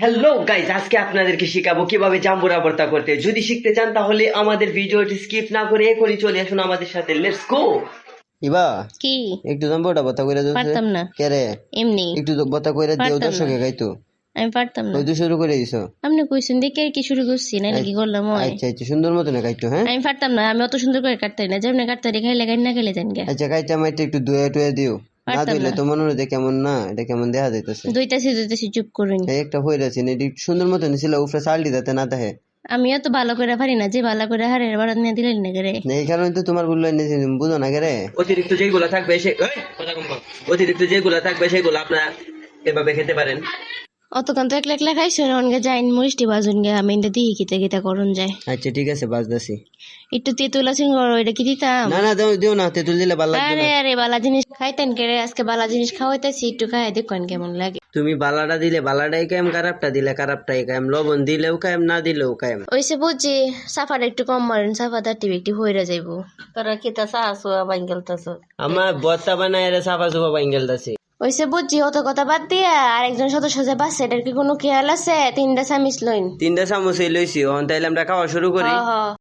Hello guys আজকে আপনাদেরকে শেখাবো কীভাবে জাম্বুরা ভর্তা করতে। যদি শিখতে চান তাহলে আমাদের ভিডিওটি স্কিপ না করে এখনই চলে আসুন আমাদের সাথে। লেটস গো ইবা কি? একটু বতা কইরা দিও পারতাম না। কে রে? এমনি। একটু তো বতা কইরা দিও দর্শকে গাইতো। আমি পারতাম না। ওই তো শুরু করে দিছো? আপনি কইছেন দেখে আর কি শুরু করছি না কি করলাম ওই আচ্ছা আচ্ছা সুন্দর মতো না গাইতো হ্যাঁ? আমি পারতাম না আমি অত সুন্দর করে কাটতে না। যেমন কাটতে খাইলে গাই না খেলে জান গে। আচ্ছা মাইতে একটু ধুয়ে টুয়ে দিও। না দিলে তো মনে হচ্ছে কেমন না এটা কেমন দেখা যাইতেছে? দুইটাছি দুইটাছি চুপ করুন। এই একটা যাচ্ছে সুন্দর মতো নিছিল উপরে চাল দিতে না দেখে। আমি তো ভালো করে পারি না যে ভালো করে হারের বাড়াত নিয়ে দিলেন না করে এই কারণে তো তোমার বলল এনেছি বুঝো না কে রে? অতিরিক্ত যেগুলো থাকবে সে এই, কথা কম বল। অতিরিক্ত যেগুলো থাকবে সেগুলো আপনারা এভাবে খেতে পারেন। অতক্ষণ তো একলা একলা খাইছো না অনগে যাইন মুষ্টি বাজুন গে আমি ইন্দা দিহি কিতে কিতা করুন যায়। আচ্ছা ঠিক আছে বাজদাছি একটু তেঁতুল আছে গরো এটা কি দিতাম? না না দাও দিও না তেঁতুল দিলে ভালো লাগবে আরে আরে বালা জিনিস খাইতেন কে রে? আজকে বালা জিনিস খাওয়াইতেছি একটু খাই দেখুন কেমন লাগে। তুমি বালাটা দিলে বালাটাই কায়েম খারাপটা দিলে খারাপটাই কায়েম লবণ দিলেও কায়েম না দিলেও কায়েম। ওইসে বুঝছি সাফার একটু কম মারেন সাফা তার টিভি একটু হইরা যাইবো। তোরা কি তা চাহাছো বাঙ্গেলতাছ? আমার বত্তা বানায় রে সাফা সুফা বাইঙ্গেল দাসি ওইসে বুঝছি অত কথা বাদ দিয়া আরেকজন সদস্য যে বাস এটার কি কোনো খেয়াল আছে? তিনটা সামিস লইন। তিনটা চামচ লইছি অন তাইলে আমরা খাওয়া শুরু করি।